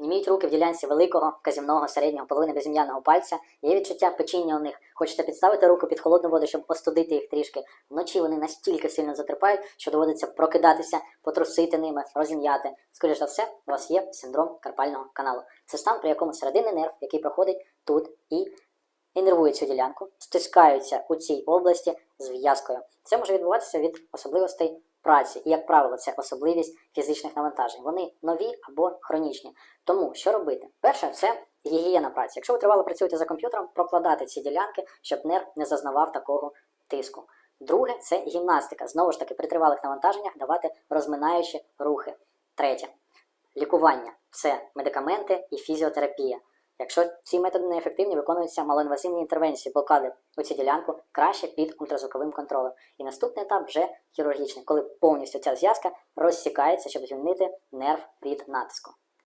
Німіють руки в ділянці великого, вказівного, середнього, половини безім'яного пальця. Є відчуття печіння у них. Хочете підставити руку під холодну воду, щоб остудити їх трішки. Вночі вони настільки сильно затерпають, що доводиться прокидатися, потрусити ними, розім'яти. Скоріше за все, у вас є синдром карпального каналу. Це стан, при якому серединний нерв, який проходить тут і інервує цю ділянку, стискаються у цій області зв'язкою. Це може відбуватися від особливостей праці, і, як правило, це особливість фізичних навантажень. Вони нові або хронічні. Тому що робити? Перше, це гігієна праці. Якщо ви тривало працюєте за комп'ютером, прокладати ці ділянки, щоб нерв не зазнавав такого тиску. Друге це гімнастика. Знову ж таки, при тривалих навантаженнях давати розминаючі рухи. Третє лікування це медикаменти і фізіотерапія. Якщо ці методи неефективні, виконуються малоінвазивні інтервенції, блокади у цю ділянку краще під ультразвуковим контролем. І наступний етап вже хірургічний, коли повністю ця зв'язка розсікається, щоб звільнити нерв від натиску.